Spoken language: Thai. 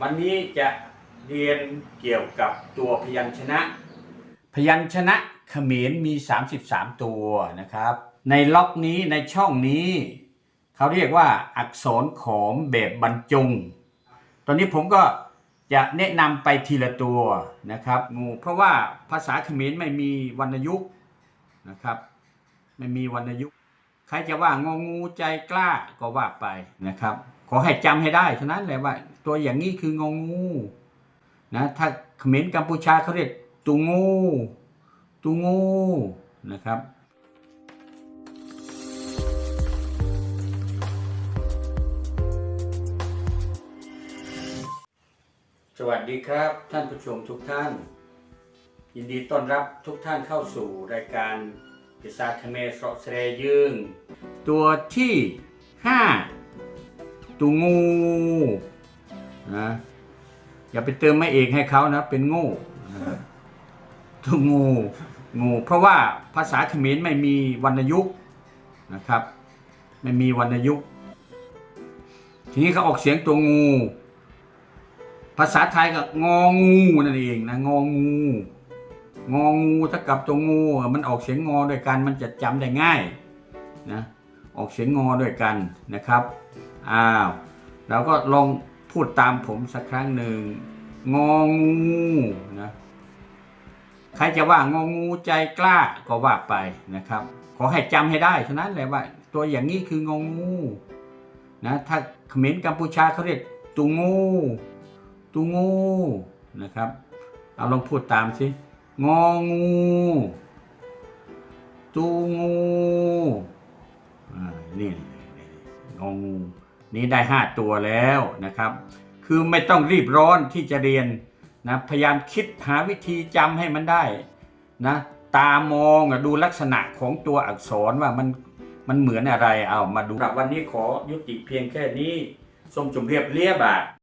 วันนี้จะเรียนเกี่ยวกับตัวพยัญชนะ พยัญชนะเขมรมี 33 ตัวนะครับ ในล็อกนี้ในช่องนี้ เขาเรียกว่าอักษรขอมแบบบรรจง ตอนนี้ผมก็จะแนะนำไปทีละตัวนะครับงูเพราะว่าภาษาเขมรไม่มีวรรณยุกต์นะครับ ไม่มีวรรณยุกต์ใครจะว่างงูใจกล้าก็ว่าไปนะครับ ขอให้จำให้ได้เท่านั้นแหละว่า ตัวอย่างนี้คืององูนะถ้าเขมรกัมพูชาเขาเรียกตูงูตูงูนะครับสวัสดีครับท่านผู้ชมทุกท่าน ยินดีต้อนรับทุกท่านเข้าสู่รายการพิซาคเมสระเสรยึงตัวที่ 5ตูงู นะอย่าไปเติมไม่เอกให้เขานะ เป็นโง่นะครับตูงูงู เพราะว่าภาษาเขมรไม่มีวรรณยุกต์นะครับ ไม่มีวรรณยุกต์ทีนี้เขาออกเสียงตัวงู ภาษาไทยก็งองูนั่นเองนะงองูงองูถ้ากับตัวงู มันออกเสียงงอด้วยกันมันจะจำได้ง่ายนะออกเสียงงอด้วยกันนะครับอ้าวเราก็ลอง พูดตามผมสักครั้งหนึ่งงองูนะใครจะว่างองูใจกล้าก็ว่าไปนะครับ ขอให้จำให้ได้เท่านั้นแหละว่า ตัวอย่างนี้คืององูนะถ้าเขมรกัมพูชาเขาเรียกตูงูตูงูนะครับ เอาลองพูดตามสิงองูตูงูอ่านี่งองู นี้ได้ห้าตัวแล้วนะครับ คือไม่ต้องรีบร้อนที่จะเรียนนะพยายามคิดหาวิธีจำให้มันได้นะตามองดูลักษณะของตัวอักษรว่ามันมันเหมือนอะไรเอามาดูสำหรับวันนี้ขอยุติเพียงแค่นี้ส้มจุ่มเรียบเรียบอะ